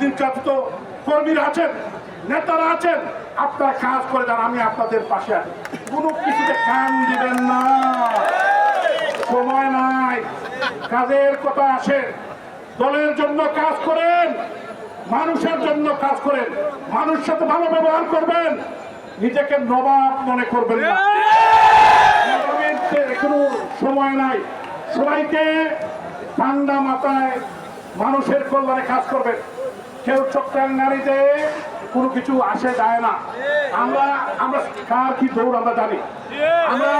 নির্যাতিত কর্মীরা আছেন, নেতারা আছেন, আপনারা কাজ করে যান, আমি আপনাদের পাশে আছি। কোনো কিছুতে কান দিবেন না। সময় নাই। কাজের কথা আসে। দলের জন্য কাজ করেন, মানুষের জন্য কাজ করেন। মানুষ সাথে ভালো ব্যবহার করবেন, নিজেকে নবাব মনে করবেন না। কোনো সময় নাই। সবাইকে ঠান্ডা মাথায় মানুষের কল্যাণে কাজ করবেন কেউ চক্রাং নারীতে কোনো কিছু আসে যায় না। আমরা আমরা কার কি দৌড় আমরা জানি। আমরা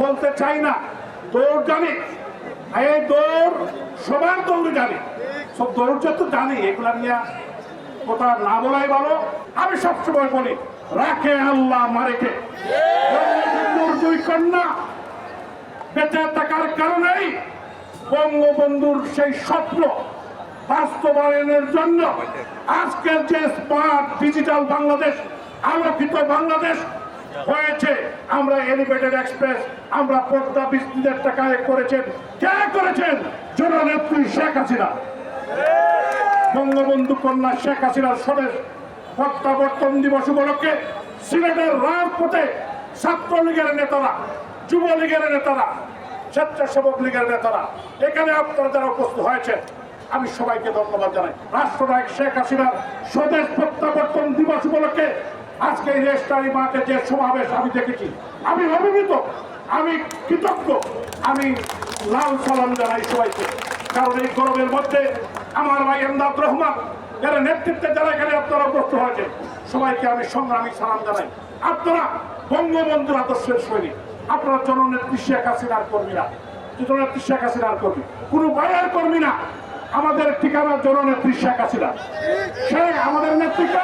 বলতে চাই না, দৌড় জানি। এই দৌড় সবার দৌড় জানি। সব দৌড় তো জানি, এগুলা নিয়ে কথা না বলাই ভালো। আমি সবসময় বলি, রাখে আল্লাহ মারেকে দুই কন্যা, বেঁচে থাকার কারণেই বঙ্গবন্ধুর সেই স্বপ্ন বাস্তবায়নের জন্য আজকের যে স্মার্ট ডিজিটাল বাংলাদেশ, আলোকিত বাংলাদেশ হয়েছে, আমরা এলিভেটেড এক্সপ্রেস আমরা পদ্মা বিস্তৃতের টাকায় করেছেন। কে করেছেন? জননেত্রী শেখ হাসিনা। বঙ্গবন্ধু কন্যা শেখ হাসিনার স্বদেশ প্রত্যাবর্তন দিবস উপলক্ষে সিলেটের রাজপথে ছাত্রলীগের নেতারা, যুবলীগের নেতারা, স্বেচ্ছাসেবক লীগের নেতারা, এখানে আপনারা যারা উপস্থিত হয়েছেন আমি সবাইকে ধন্যবাদ জানাই। রাষ্ট্রনায়ক শেখ হাসিনার স্বদেশ প্রত্যাবর্তন দিবস উপলক্ষে আজকে রেস্টারি মাঠে যে সমাবেশ আমি দেখেছি, আমি অভিভূত, আমি কৃতজ্ঞ, আমি লাল সালাম জানাই সবাইকে। কারণ এই গরমের মধ্যে আমার ভাই এমদাদ রহমান যারা নেতৃত্বে যারা এখানে আপনারা উপস্থিত হয়েছে, সবাইকে আমি সংগ্রামী সালাম জানাই। আপনারা বঙ্গবন্ধুর আদর্শের সৈনিক, আপনারা জননেত্রী শেখ হাসিনার কর্মীরা, জননেত্রী শেখ হাসিনার কর্মী, কোনো বাইরের কর্মী না। আমাদের ঠিকানা জননেত্রী শেখ হাসিনা। সে আমাদের নেত্রীকে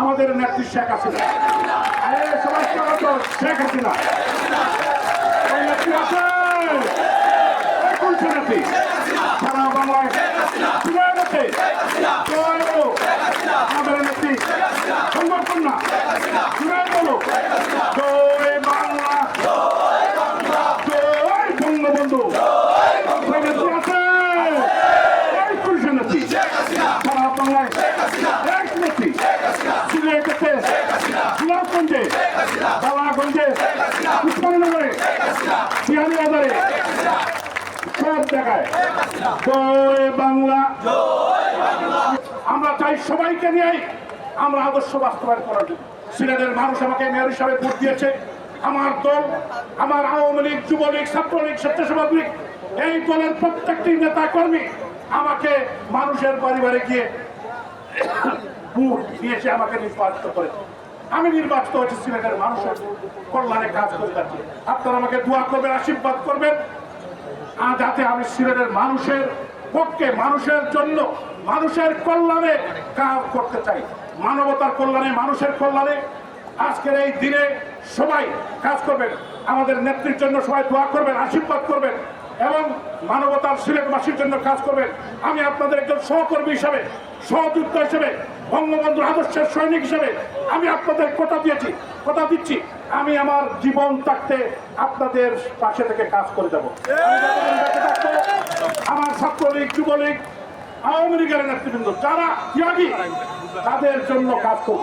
আমাদের নেত্রী শেখ হাসিনা। শেখ হাসিনা। নেত্রী আছে। কোন নেত্রী? সারা বাংলায়। আমাদের নেত্রী সংগঠন না জয় বলো জয় বাংলা জয় বঙ্গবন্ধু ওই নেত্রী আছে এই কোন সে নেত্রী সারা বাংলায় এক নেত্রী সিলেটেতে গোলাপগঞ্জে বালাগঞ্জে উসমাননগরে বিহারিবাজারে সব জায়গায়। জয় বাংলা। আমরা চাই সবাইকে নিয়েই আমরা আদর্শ বাস্তবায়ন করার জন্য। সিলেটের মানুষ আমাকে মেয়র হিসাবে ভোট দিয়েছে। আমার দল, আমার আওয়ামী লীগ, যুবলীগ, ছাত্রলীগ স্বেচ্ছাসেবক লীগ এই দলের প্রত্যেকটি নেতা কর্মী আমাকে মানুষের পরিবারে গিয়ে ভোট দিয়েছে, আমাকে নির্বাচিত করেছে। আমি নির্বাচিত হয়েছি সিলেটের মানুষের কল্যাণে কাজ করে যাচ্ছি আপনারা আমাকে দোয়া করবেন, আশীর্বাদ করবেন। যাতে আমি সিলেটের মানুষের পক্ষে, মানুষের জন্য, মানুষের কল্যাণে কাজ করতে চাই। মানবতার কল্যাণে, মানুষের কল্যাণে। আজকের এই দিনে সবাই কাজ করবেন। আমাদের নেত্রীর জন্য সবাই দোয়া করবেন, আশীর্বাদ করবেন। এবং মানবতার সিলেটবাসীর জন্য কাজ করবেন আমি আপনাদের একজন সহকর্মী হিসাবে, সহযোদ্ধা হিসেবে, বঙ্গবন্ধুর আদর্শের সৈনিক হিসেবে আমি আপনাদের কথা দিয়েছি, কথা দিচ্ছি। আমি আমার জীবন থাকতে আপনাদের পাশে থেকে কাজ করে যাব। আমার ছাত্রলীগ, যুবলীগ, আওয়ামী লীগের নেতৃবৃন্দ, যারা ত্যাগী, তাদের জন্য কাজ করব।